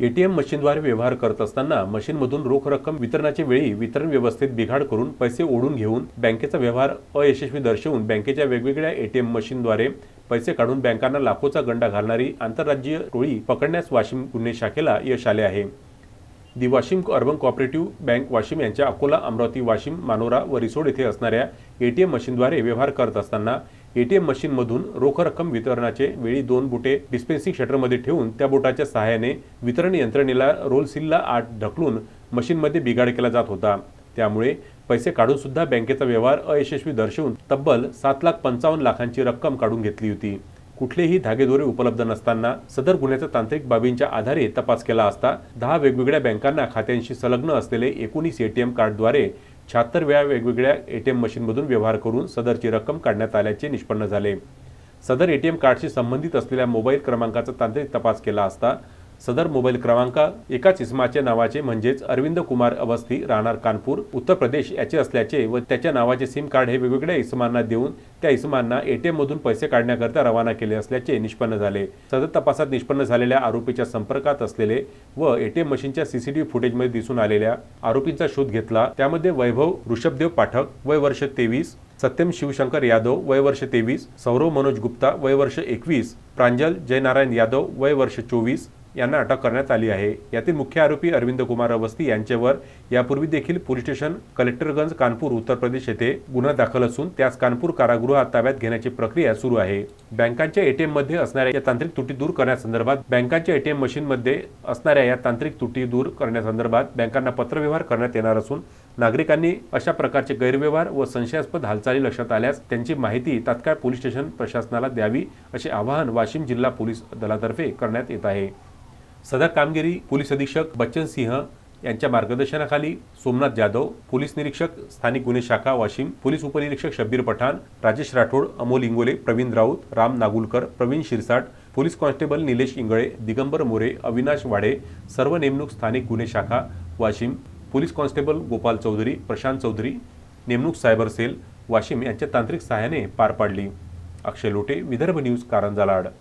ATM मशीनद्वारे व्यवहार करत असताना मशीनमधून रोख रक्कम वितरणाच्या वेळी वितरण व्यवस्थेत बिघाड करून पैसे ओढून घेऊन बँकेचा व्यवहार अयशस्वी दर्शवून बँकेच्या वेगवेगळ्या एटीएम मशीनद्वारे पैसे काढून बँकांना लाखोचा गंडा घालणारी आंतरराज्यीय टोळी पकडण्यास वाशिम गुन्हे शाखेला यश आले आहे. The Washim urban cooperative bank Washim यांच्या अकोला अमरावती वाशिम मानोरा व रिसोड येथे असणाऱ्या एटीएम मशीनद्वारे व्यवहार करत असताना एटीएम मशीनमधून रोख रक्कम वितरणाचे वेळी दोन बुटे डिस्पेन्सिंग शटरमध्ये ठेवून त्या बोटाच्या सहाय्याने वितरण यंत्रणेला रोल सीलला आत ढकलून मशीनमध्ये बिघाड केला जात होता. त्यामुळे पैसे काढून सुद्धा बँकेचा व्यवहार अयशस्वी दर्शवून तब्बल सात लाख पंचावन्न लाखांची रक्कम काढून घेतली होती. कुठलेही धागेदोरे उपलब्ध नसताना सदर गुन्ह्याचा तांत्रिक बाबींच्या आधारे तपास केला असता दहा वेगवेगळ्या बँकांना खात्यांशी संलग्न असलेले एकोणीस एटीएम कार्डद्वारे शहात्तर वेळा वेगवेगळ्या ए टी एम मशीनमधून व्यवहार करून सदरची रक्कम काढण्यात आल्याचे निष्पन्न झाले. सदर ए टी एम कार्डशी संबंधित असलेल्या मोबाईल क्रमांकाचा तांत्रिक तपास केला असता सदर मोबाईल क्रमांक एकाच इस्माच्या नावाचे म्हणजेच अरविंद कुमार अवस्थी राहणार कानपूर उत्तर प्रदेश याचे असल्याचे व त्याच्या नावाचे सिम कार्ड हे वेगवेगळ्या इसमांना देऊन त्या इसमांना एटीएम मधून पैसे काढण्याकरता रवाना केले असल्याचे निष्पन्न झाले. सदर तपासात निष्पन्न झालेल्या आरोपीच्या संपर्कात असलेले व एटीएम मशीनच्या सीसीटीव्ही फुटेजमध्ये दिसून आलेल्या आरोपींचा शोध घेतला. त्यामध्ये वैभव ऋषभदेव पाठक वय वर्ष तेवीस सत्यम शिवशंकर यादव वय वर्ष तेवीस सौरव मनोज गुप्ता वय वर्ष एकवीस प्रांजल जयनारायण यादव वय वर्ष चोवीस यांना अटक करण्यात आली आहे. यातील मुख्य आरोपी अरविंद कुमार अवस्थी यांच्यावर यापूर्वी देखील पोलीस स्टेशन कलेक्टरगंज कानपूर उत्तर प्रदेश येथे गुन्हा दाखल असून त्यास कानपूर कारागृहात ताब्यात घेण्याची प्रक्रिया सुरू आहे. बँकांच्या एटीएममध्ये असणाऱ्या या तांत्रिक तुटी दूर करण्यासंदर्भात बँकांच्या एटीएम मशीन मध्ये असणाऱ्या या तांत्रिक तुटी दूर करण्यासंदर्भात बँकांना पत्रव्यवहार करण्यात येणार असून नागरिकांनी अशा प्रकारचे गैरव्यवहार व संशयास्पद हालचाली लक्षात आल्यास त्यांची माहिती तात्काळ पोलीस स्टेशन प्रशासनाला द्यावी असे आवाहन वाशिम जिल्हा पोलीस दलातर्फे करण्यात येत आहे. सदर कामगिरी पोलीस अधीक्षक बच्चन सिंह यांच्या मार्गदर्शनाखाली सोमनाथ जाधव पोलीस निरीक्षक स्थानिक गुन्हे शाखा वाशिम पोलीस उपनिरीक्षक शब्बीर पठाण राजेश राठोड अमोल इंगोले प्रवीण राऊत राम नागुलकर प्रवीण शिरसाट पोलीस कॉन्स्टेबल निलेश इंगळे दिगंबर मोरे अविनाश वाडे सर्व नेमणूक स्थानिक गुन्हे शाखा वाशिम पोलीस कॉन्स्टेबल गोपाल चौधरी प्रशांत चौधरी नेमणूक सायबर सेल वाशिम यांच्या तांत्रिक सहाय्याने पार पाडली. अक्षय लोटे विदर्भ न्यूज कारंजालाड आड